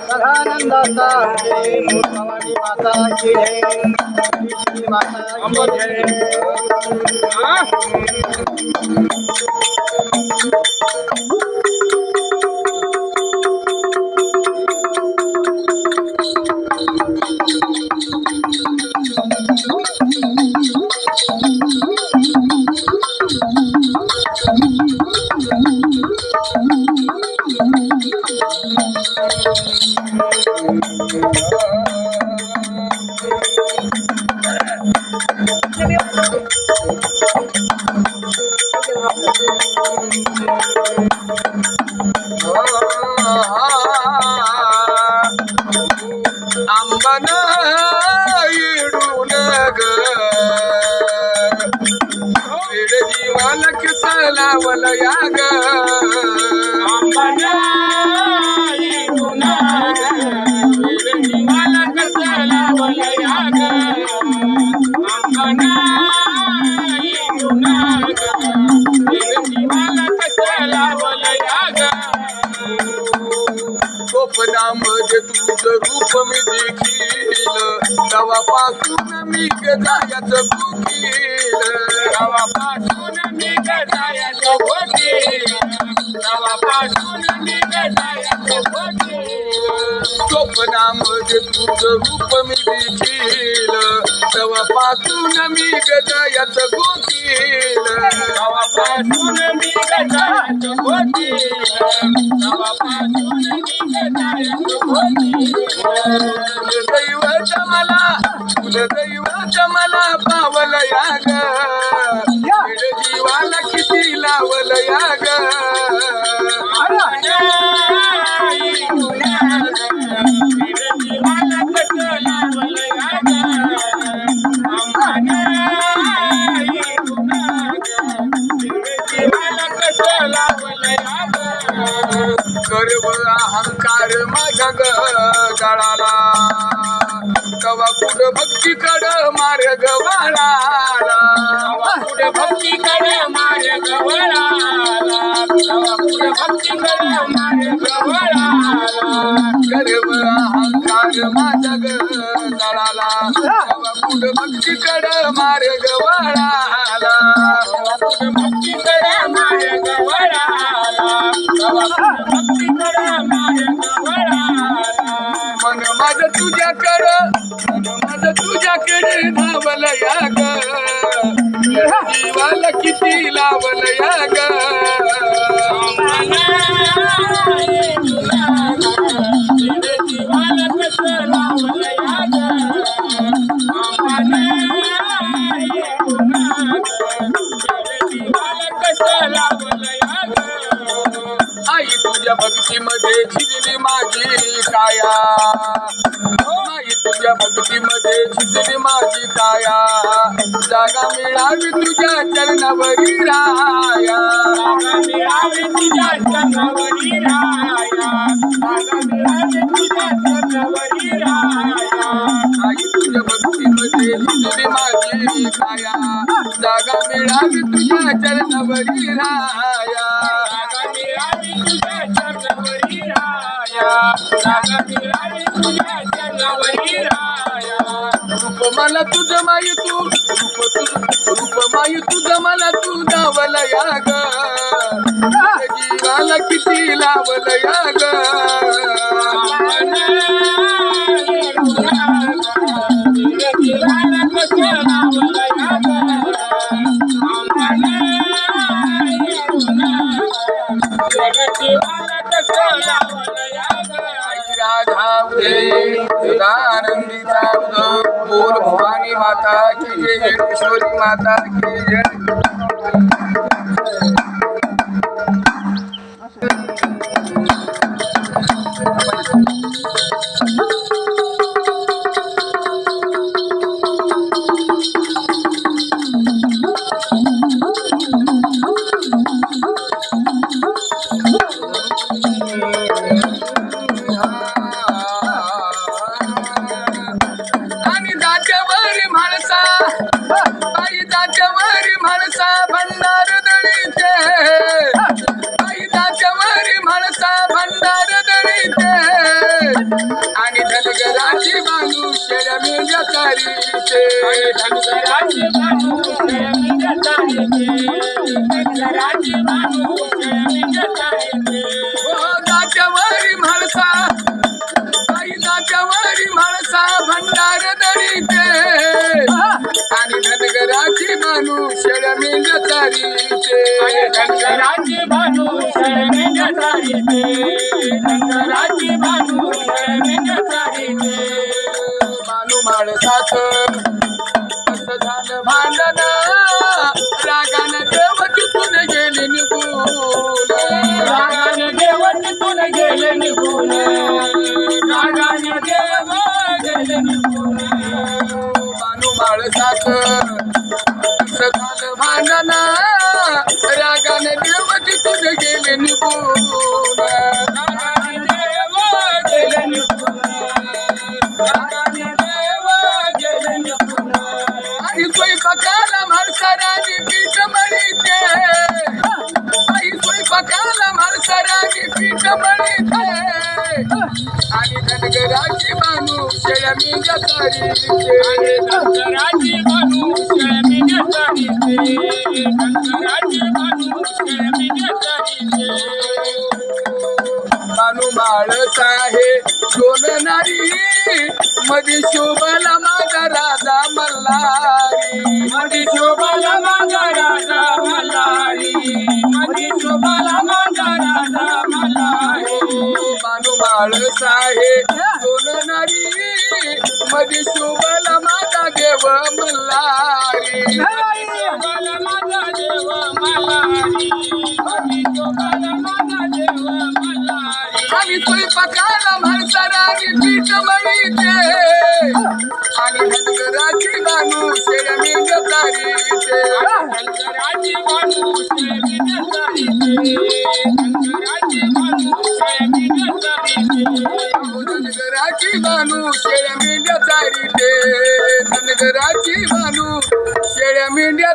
सदानंदाचा भवानी माता की जय श्री माता की जय Thank you. स्वप्नामध्ये तुझ रूप मी देखील तवापासून मी गजायाचं कोकील तवापासून मी गजायाचं वकील. तवापासून मी गजायाचं स्वप्नामध्ये तुझं रूप मी देखील तेव्हापासून मी गजायाचं कोकील गावापासून मी गजायाचं वकील गावापासून मी गजायाचं वकील दैवत मला दैवत मला पावल या. ग जीवाला किती लावल या ग गर्व अहंकार माझ्या गळाला. कवा कुठ भक्ती कड मार भक्तीकड मार्ग वाळाला भक्तीकडे मारे गवळाला भक्तीकडे मार गवळाला. गर्व अहंकार माझ्या ग कवा कुठ वाळाला भक्तीकडे मारे गवळाला मारे गवळाला मन माझ तुझ्याकडं तुझ्या भक्तीमध्ये झिजली माझी काया. नाही तुझ्या भक्तीमध्ये झिजली माझी काया. जागा मिळावी तुझ्या चरणावरी राया. जागा आई तुझ्या भक्तीमध्ये झिजली माझी काया. जागा मिळावी तुझ्या चरणावरी राया. रूप मला तुझं माई तू रूप तुझ रूप माई तुझं मला तू दावल या ग. जीवाला किती लावल या ग. राधा सदानंदीचा बोल भवानी माता की जय किशोरी माता की जय आणि मेंढ्या माळ साखर धनगराची बानू शेळ्या चारीते धनगराची बानू शेळ्या चारीते कसं झालं भांडण. रागानं देव तिथून निघून? देव तिथून गेले निघून? देव गेले निघून? कसं झालं भांडण. आणि धनगराची बानू शेळ्या मी आणि धनगराची बानू शेळ्या चारीते धनगराची बानू शेळ्या चारीते बानू माळस आहे दोन नारी मधी शोभला माझा राजा मल्हारी. मधी शोभला माझा राजा मल्हारी. मधी शोभाला मागा राजा मल्हारी. बानू माळस आहे दोन नारी मधी शोभला माझा देव मल्हारी. शोभाला माझा देव मल्हारी. मधी शोभाला माझा आणि पीठ मळीते आणि धनगराची बानू शेळ्या मी गतारीते धनगराची बानू शेळीने शेळ्या मेंढ्या शेळ्या मेंढ्या